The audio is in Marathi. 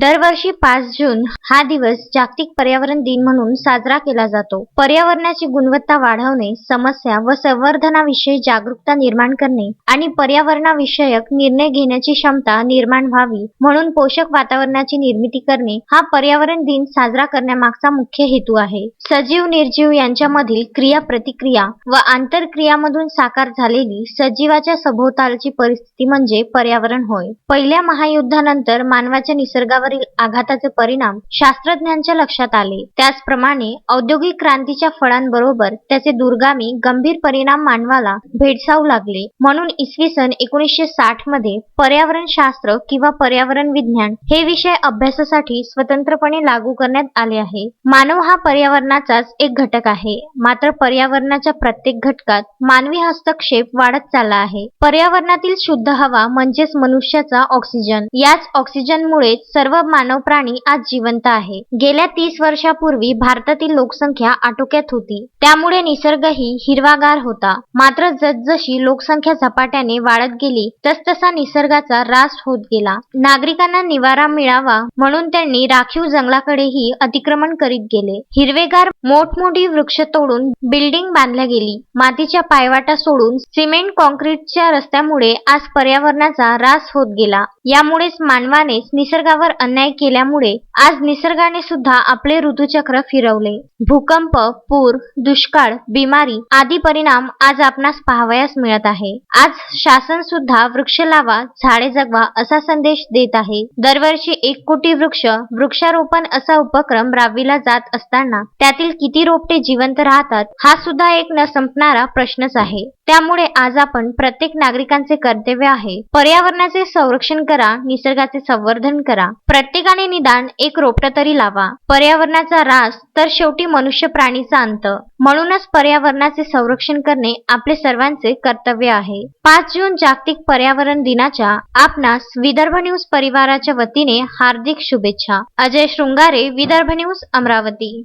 दरवर्षी पाच जून हा दिवस जागतिक पर्यावरण दिन म्हणून साजरा केला जातो. पर्यावरणाची गुणवत्ता वाढवणे समस्या व संवर्धनाविषयी जागरूकता निर्माण करणे आणि पर्यावरणाविषयक निर्णय घेण्याची क्षमता निर्माण व्हावी म्हणून पोषक वातावरणाची निर्मिती करणे हा पर्यावरण दिन साजरा करण्यामागचा मुख्य हेतू आहे. सजीव निर्जीव यांच्यामधील क्रिया प्रतिक्रिया व आंतरक्रियामधून साकार झालेली सजीवाच्या सभोवतालची परिस्थिती म्हणजे पर्यावरण होय. पहिल्या महायुद्धानंतर मानवाच्या निसर्गावर पर्यावरणावरील आघाताचे परिणाम शास्त्रज्ञांच्या लक्षात आले. त्याचप्रमाणे औद्योगिक क्रांतीच्या फळांबरोबर त्याचे दुर्गामी गंभीर परिणाम मानवाला भेडसावू लागले. म्हणून इसवी सन एकोणीसशे साठमध्ये पर्यावरण शास्त्र किंवा पर्यावरण विज्ञान हे विषय अभ्यासासाठी स्वतंत्रपणे लागू करण्यात आले आहे. मानव हा पर्यावरणाचाच एक घटक आहे. मात्र पर्यावरणाच्या प्रत्येक घटकात मानवी हस्तक्षेप वाढत चालला आहे. पर्यावरणातील शुद्ध हवा म्हणजेच मनुष्याचा ऑक्सिजन. याच ऑक्सिजनमुळे सर्व मानव प्राणी आज जिवंत आहे. गेल्या तीस वर्षापूर्वी भारतातील लोकसंख्या आटोक्यात होती. त्यामुळे निसर्गही हिरवागार होता. मात्र जसजशी लोकसंख्या झपाट्याने वाढत गेली तसतसा निसर्गाचा ऱ्हास होत गेला. नागरिकांना निवारा मिळावा म्हणून त्यांनी राखीव जंगलाकडेही अतिक्रमण करीत गेले. हिरवेगार मोठमोठी वृक्ष तोडून बिल्डिंग बांधल्या गेली. मातीच्या पायवाटा सोडून सिमेंट कॉन्क्रीटच्या रस्त्यामुळे आज पर्यावरणाचा ऱ्हास होत गेला. यामुळेच मानवानेच निसर्गावर अन्याय केल्यामुळे आज निसर्गाने सुद्धा आपले ऋतुचक्र फिरवले. भूकंप पूर दुष्काळ बिमारी आदी परिणाम आज आपणास पाहावयास मिळत आहे. आज शासन सुद्धा वृक्ष लावा झाडे जगवा असा संदेश देत आहे. दरवर्षी एक कोटी वृक्ष वृक्षारोपण असा उपक्रम राबविला जात असताना त्यातील किती रोपटे जिवंत राहतात हा सुद्धा एक न संपणारा प्रश्नच आहे. त्यामुळे आज आपण प्रत्येक नागरिकांचे कर्तव्य आहे पर्यावरणाचे संरक्षण करा निसर्गाचे संवर्धन करा. प्रत्येकाने निदान एक रोपट तरी लावा. पर्यावरणाचा रास तर शेवटी मनुष्य प्राणीचा अंत. म्हणूनच पर्यावरणाचे संरक्षण करणे आपले सर्वांचे कर्तव्य आहे. पाच जून जागतिक पर्यावरण दिनाच्या आपणास विदर्भ न्यूज परिवाराच्या वतीने हार्दिक शुभेच्छा. अजय शृंगारे विदर्भ न्यूज अमरावती.